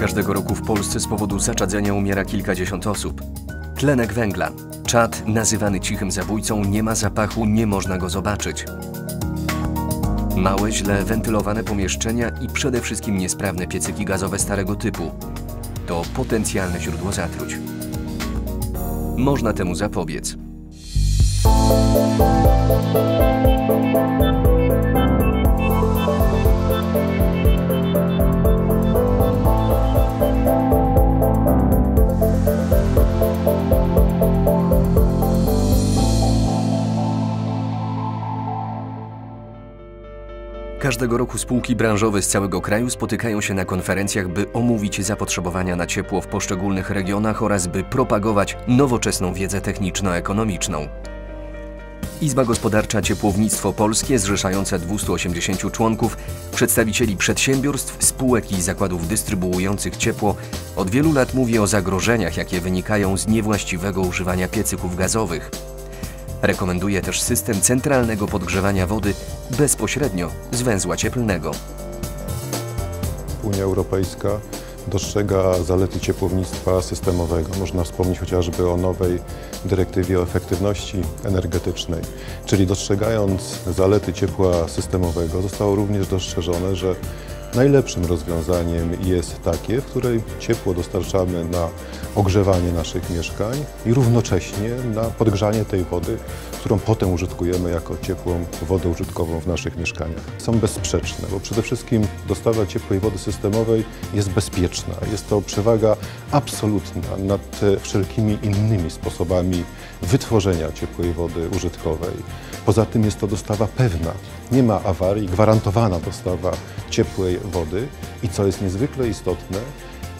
Każdego roku w Polsce z powodu zaczadzenia umiera kilkadziesiąt osób. Tlenek węgla. Czad, nazywany cichym zabójcą, nie ma zapachu, nie można go zobaczyć. Małe, źle wentylowane pomieszczenia i przede wszystkim niesprawne piecyki gazowe starego typu. To potencjalne źródło zatruć. Można temu zapobiec. Każdego roku spółki branżowe z całego kraju spotykają się na konferencjach, by omówić zapotrzebowania na ciepło w poszczególnych regionach oraz by propagować nowoczesną wiedzę techniczno-ekonomiczną. Izba Gospodarcza Ciepłownictwo Polskie, zrzeszająca 280 członków, przedstawicieli przedsiębiorstw, spółek i zakładów dystrybuujących ciepło, od wielu lat mówi o zagrożeniach, jakie wynikają z niewłaściwego używania piecyków gazowych. Rekomenduje też system centralnego podgrzewania wody bezpośrednio z węzła cieplnego. Unia Europejska dostrzega zalety ciepłownictwa systemowego. Można wspomnieć chociażby o nowej dyrektywie o efektywności energetycznej. Czyli dostrzegając zalety ciepła systemowego zostało również dostrzeżone, że najlepszym rozwiązaniem jest takie, w której ciepło dostarczamy na ogrzewanie naszych mieszkań i równocześnie na podgrzanie tej wody, którą potem użytkujemy jako ciepłą wodę użytkową w naszych mieszkaniach. Są bezsprzeczne, bo przede wszystkim dostawa ciepłej wody systemowej jest bezpieczna. Jest to przewaga absolutna nad wszelkimi innymi sposobami wytworzenia ciepłej wody użytkowej. Poza tym jest to dostawa pewna. Nie ma awarii, gwarantowana dostawa ciepłej wody i co jest niezwykle istotne,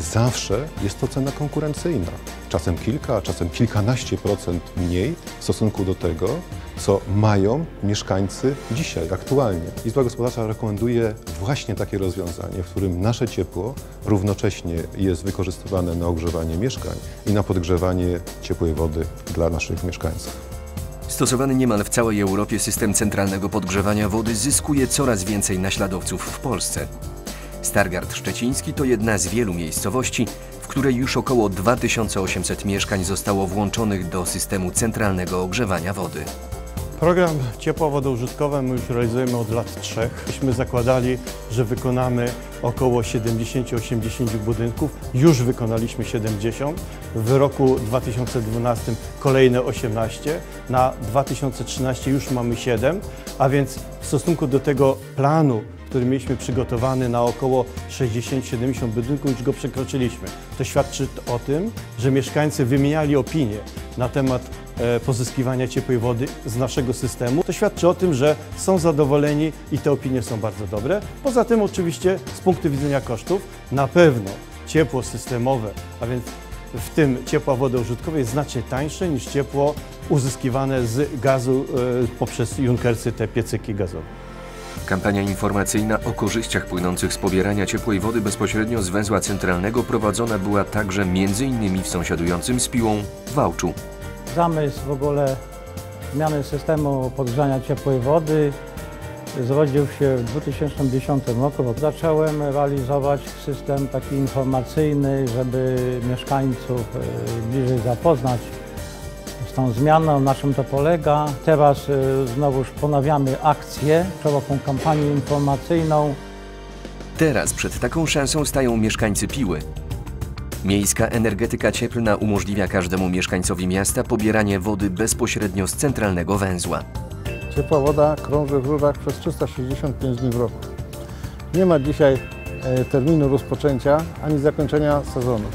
zawsze jest to cena konkurencyjna. Czasem kilka, czasem kilkanaście procent mniej w stosunku do tego, co mają mieszkańcy dzisiaj, aktualnie. Izba Gospodarcza rekomenduje właśnie takie rozwiązanie, w którym nasze ciepło równocześnie jest wykorzystywane na ogrzewanie mieszkań i na podgrzewanie ciepłej wody dla naszych mieszkańców. Stosowany niemal w całej Europie system centralnego podgrzewania wody zyskuje coraz więcej naśladowców w Polsce. Stargard Szczeciński to jedna z wielu miejscowości, w której już około 2800 mieszkań zostało włączonych do systemu centralnego ogrzewania wody. Program ciepła wodoużytkowe my już realizujemy od lat trzech. Myśmy zakładali, że wykonamy około 70-80 budynków. Już wykonaliśmy 70. W roku 2012 kolejne 18. Na 2013 już mamy 7. A więc w stosunku do tego planu który mieliśmy przygotowany na około 60-70 budynków, już go przekroczyliśmy. To świadczy o tym, że mieszkańcy wymieniali opinie na temat e, pozyskiwania ciepłej wody z naszego systemu. To świadczy o tym, że są zadowoleni i te opinie są bardzo dobre. Poza tym oczywiście z punktu widzenia kosztów na pewno ciepło systemowe, a więc w tym ciepła woda użytkowa jest znacznie tańsze niż ciepło uzyskiwane z gazu e, poprzez Junkersy, te piecyki gazowe. Kampania informacyjna o korzyściach płynących z pobierania ciepłej wody bezpośrednio z węzła centralnego prowadzona była także m.in. w sąsiadującym z Piłą Wałczu. Zamysł w ogóle zmiany systemu podgrzania ciepłej wody zrodził się w 2010 roku. Zacząłem realizować system taki informacyjny, żeby mieszkańców e, bliżej zapoznać tą zmianą, na czym to polega. Teraz y, znowuż ponawiamy akcję, szeroką kampanię informacyjną. Teraz przed taką szansą stają mieszkańcy Piły. Miejska energetyka cieplna umożliwia każdemu mieszkańcowi miasta pobieranie wody bezpośrednio z centralnego węzła. Ciepła woda krąży w rurach przez 365 dni w roku. Nie ma dzisiaj e, terminu rozpoczęcia ani zakończenia sezonu.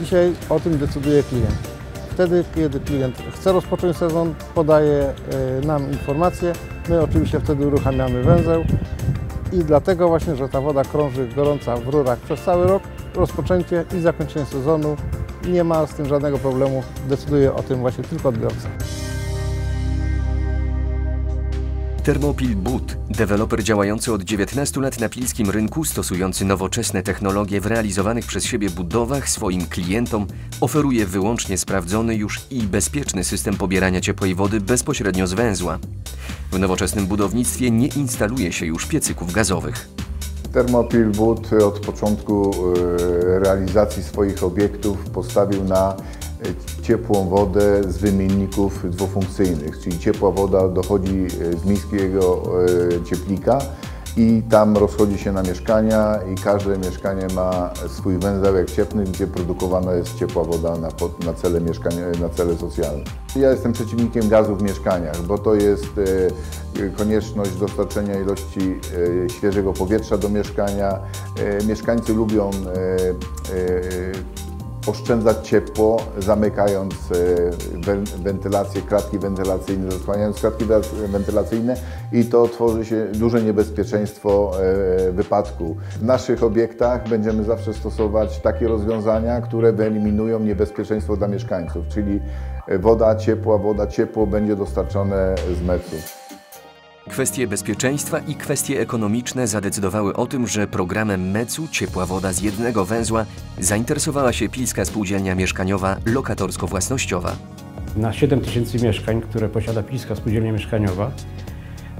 Dzisiaj o tym decyduje klient. Wtedy, kiedy klient chce rozpocząć sezon, podaje e, nam informację. My oczywiście wtedy uruchamiamy węzeł i dlatego właśnie, że ta woda krąży gorąca w rurach przez cały rok, rozpoczęcie i zakończenie sezonu nie ma z tym żadnego problemu. Decyduje o tym właśnie tylko odbiorca. Thermopil But, deweloper działający od 19 lat na pilskim rynku, stosujący nowoczesne technologie w realizowanych przez siebie budowach swoim klientom, oferuje wyłącznie sprawdzony już i bezpieczny system pobierania ciepłej wody bezpośrednio z węzła. W nowoczesnym budownictwie nie instaluje się już piecyków gazowych. Thermopil Wood od początku e, realizacji swoich obiektów postawił na ciepłą wodę z wymienników dwufunkcyjnych, czyli ciepła woda dochodzi e, z miejskiego cieplika i tam rozchodzi się na mieszkania i każde mieszkanie ma swój węzełek cieplny, gdzie produkowana jest ciepła woda na, na, cele, mieszkania, na cele socjalne. Ja jestem przeciwnikiem gazu w mieszkaniach, bo to jest konieczność dostarczenia ilości świeżego powietrza do mieszkania. Mieszkańcy lubią oszczędzać ciepło, zamykając e, wentylację, kratki wentylacyjne, zasłaniając kratki wentylacyjne i to tworzy się duże niebezpieczeństwo e, wypadku. W naszych obiektach będziemy zawsze stosować takie rozwiązania, które wyeliminują niebezpieczeństwo dla mieszkańców, czyli woda ciepła, woda ciepło będzie dostarczone z metru. Kwestie bezpieczeństwa i kwestie ekonomiczne zadecydowały o tym, że programem MEC-u Ciepła Woda z jednego węzła zainteresowała się Pilska Spółdzielnia Mieszkaniowa Lokatorsko-Własnościowa. Na 7 tysięcy mieszkań, które posiada Pilska Spółdzielnia Mieszkaniowa,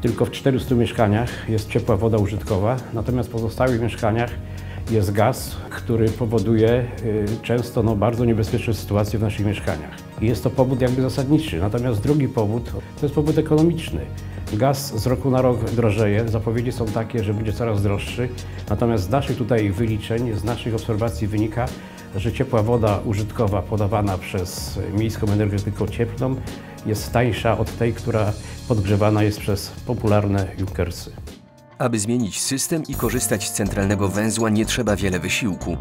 tylko w 400 mieszkaniach jest ciepła woda użytkowa, natomiast w pozostałych mieszkaniach jest gaz, który powoduje y, często no, bardzo niebezpieczne sytuacje w naszych mieszkaniach. I jest to powód jakby zasadniczy. Natomiast drugi powód to jest powód ekonomiczny. Gaz z roku na rok drożeje, zapowiedzi są takie, że będzie coraz droższy. Natomiast z naszych tutaj wyliczeń, z naszych obserwacji wynika, że ciepła woda użytkowa podawana przez miejską energetykę cieplną jest tańsza od tej, która podgrzewana jest przez popularne Junkersy. Aby zmienić system i korzystać z centralnego węzła nie trzeba wiele wysiłku.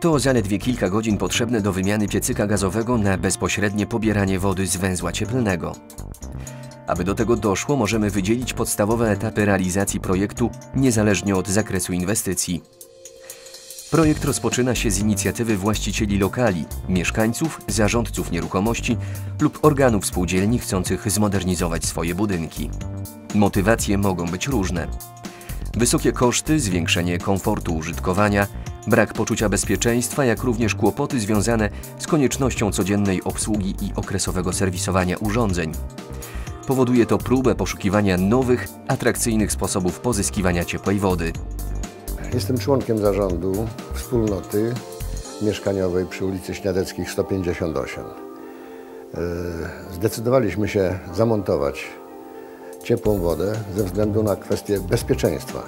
To zaledwie kilka godzin potrzebne do wymiany piecyka gazowego na bezpośrednie pobieranie wody z węzła cieplnego. Aby do tego doszło, możemy wydzielić podstawowe etapy realizacji projektu niezależnie od zakresu inwestycji. Projekt rozpoczyna się z inicjatywy właścicieli lokali, mieszkańców, zarządców nieruchomości lub organów spółdzielni chcących zmodernizować swoje budynki. Motywacje mogą być różne. Wysokie koszty, zwiększenie komfortu użytkowania, brak poczucia bezpieczeństwa, jak również kłopoty związane z koniecznością codziennej obsługi i okresowego serwisowania urządzeń. Powoduje to próbę poszukiwania nowych, atrakcyjnych sposobów pozyskiwania ciepłej wody. Jestem członkiem zarządu wspólnoty mieszkaniowej przy ulicy Śniadeckich 158. E, zdecydowaliśmy się zamontować ciepłą wodę ze względu na kwestię bezpieczeństwa.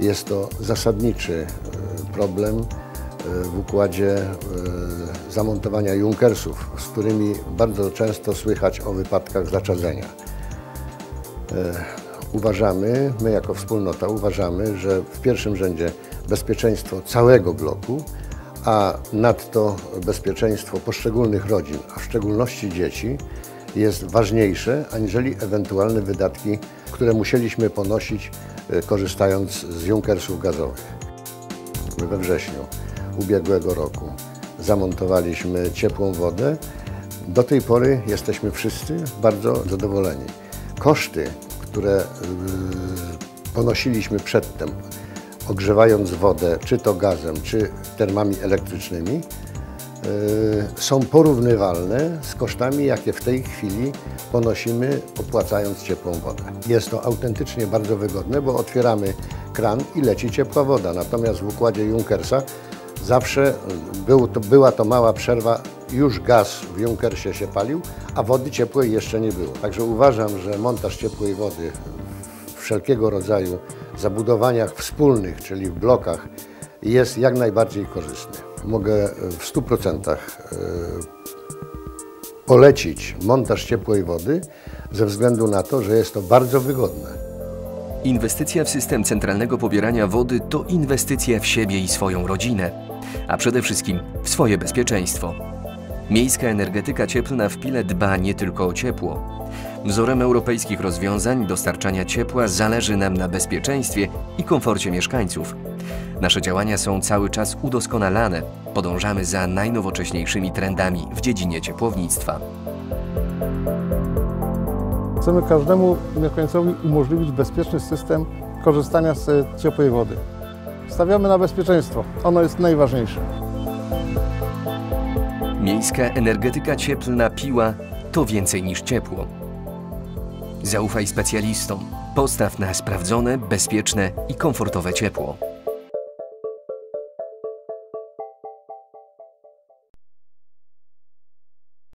Jest to zasadniczy e, problem e, w układzie zamontowania Junkersów, z którymi bardzo często słychać o wypadkach zaczadzenia. E, uważamy, my jako wspólnota uważamy, że w pierwszym rzędzie bezpieczeństwo całego bloku, a nadto bezpieczeństwo poszczególnych rodzin, a w szczególności dzieci, jest ważniejsze aniżeli ewentualne wydatki, które musieliśmy ponosić e, korzystając z Junkersów gazowych. My we wrześniu ubiegłego roku zamontowaliśmy ciepłą wodę. Do tej pory jesteśmy wszyscy bardzo zadowoleni. Koszty, które y, ponosiliśmy przedtem, ogrzewając wodę, czy to gazem, czy termami elektrycznymi, y, są porównywalne z kosztami, jakie w tej chwili ponosimy, opłacając ciepłą wodę. Jest to autentycznie bardzo wygodne, bo otwieramy kran i leci ciepła woda. Natomiast w układzie Junkersa zawsze był to, była to mała przerwa już gaz w Junkersie się palił, a wody ciepłej jeszcze nie było. Także uważam, że montaż ciepłej wody w wszelkiego rodzaju zabudowaniach wspólnych, czyli w blokach, jest jak najbardziej korzystny. Mogę w 100% e, polecić montaż ciepłej wody ze względu na to, że jest to bardzo wygodne. Inwestycja w system centralnego pobierania wody to inwestycja w siebie i swoją rodzinę, a przede wszystkim w swoje bezpieczeństwo. Miejska energetyka cieplna w Pile dba nie tylko o ciepło. Wzorem europejskich rozwiązań dostarczania ciepła zależy nam na bezpieczeństwie i komforcie mieszkańców. Nasze działania są cały czas udoskonalane. Podążamy za najnowocześniejszymi trendami w dziedzinie ciepłownictwa. Chcemy każdemu mieszkańcowi umożliwić bezpieczny system korzystania z ciepłej wody. Stawiamy na bezpieczeństwo. Ono jest najważniejsze. Miejska energetyka cieplna piła to więcej niż ciepło. Zaufaj specjalistom. Postaw na sprawdzone, bezpieczne i komfortowe ciepło.